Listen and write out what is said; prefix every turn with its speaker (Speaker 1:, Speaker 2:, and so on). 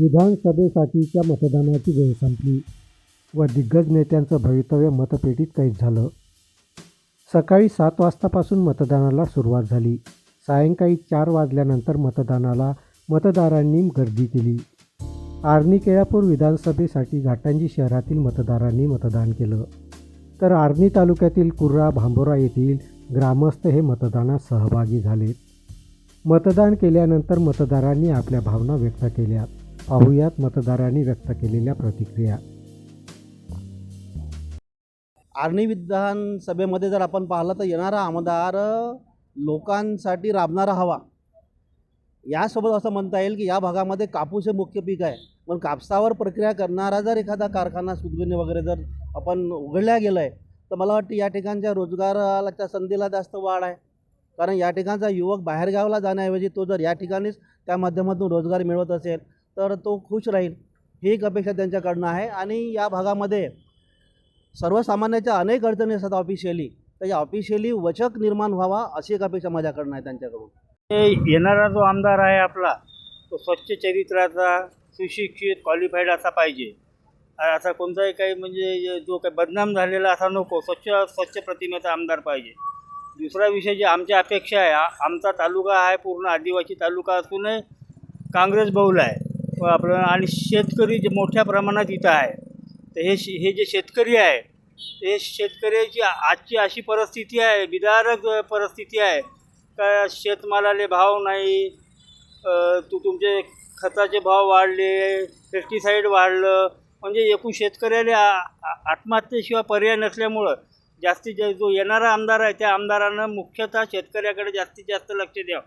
Speaker 1: विधानसभेसाठीच्या मतदानाची वेळ संपली व दिग्गज नेत्यांचं भवितव्य मतपेटीत कैद झालं. सकाळी सात वाजतापासून मतदानाला सुरुवात झाली. सायंकाळी चार वाजल्यानंतर मतदानाला मतदारांनी गर्दी केली. आर्णी केळापूर विधानसभेसाठी घाटांजी शहरातील मतदारांनी मतदान केलं. तर आर्णी तालुक्यातील कुर्रा भांबोरा येथील ग्रामस्थ हे मतदानात सहभागी झाले. मतदान केल्यानंतर मतदारांनी आपल्या भावना व्यक्त केल्या. पाहुयात मतदारांनी व्यक्त केलेल्या प्रतिक्रिया.
Speaker 2: आर्णी विधानसभेमध्ये जर आपण पाहिलं तर येणारा आमदार लोकांसाठी राबणारा हवा. यासोबत असं म्हणता येईल की या भागामध्ये कापूस हे मुख्य पीक आहे. पण कापसावर प्रक्रिया करणारा जर एखादा कारखाना सुदगिरणी वगैरे जर आपण उघडल्या गेलं आहे तर मला वाटतं या ठिकाणच्या रोजगाराच्या संधीला जास्त वाढ आहे. कारण या ठिकाणचा युवक बाहेरगावला जाण्याऐवजी तो जर या ठिकाणीच त्या माध्यमातून रोजगार मिळवत असेल तर तो खुश राहील. ही एक अपेक्षा त्यांच्याकडनं आहे. आणि या भागामध्ये सर्वसामान्याच्या अनेक अडचणी असतात ऑफिशियली. तर या ऑफिशियली वचक निर्माण व्हावा अशी एक अपेक्षा माझ्याकडनं आहे त्यांच्याकडून.
Speaker 3: येणारा जो आमदार आहे आपला तो स्वच्छ चरित्राचा सुशिक्षित क्वालिफाईड असा पाहिजे. असा कोणताही काही म्हणजे जो काही बदनाम झालेला असा नको स्वच्छ स्वच्छ प्रतिमेचा आमदार पाहिजे. दुसरा विषय जे आमच्या अपेक्षा आहे आमचा तालुका आहे पूर्ण आदिवासी तालुका असूनही काँग्रेस बहुल आहे. आपलं आणि शेतकरी जे मोठ्या प्रमाणात इथं आहे तर हे शे- हे जे शेतकरी आहे हे शेतकऱ्याची आजची अशी परिस्थिती आहे विदारक परिस्थिती आहे का शेतमालाले भाव नाही तू तुमचे खताचे भाव वाढले पेस्टिसाईड वाढलं म्हणजे एकूण शेतकऱ्याला आ- आत्महत्येशिवाय पर्याय नसल्यामुळं जास्तीत जास्त जो येणारा आमदार आहे त्या आमदारानं मुख्यतः शेतकऱ्याकडे जास्तीत जास्त लक्ष द्यावं.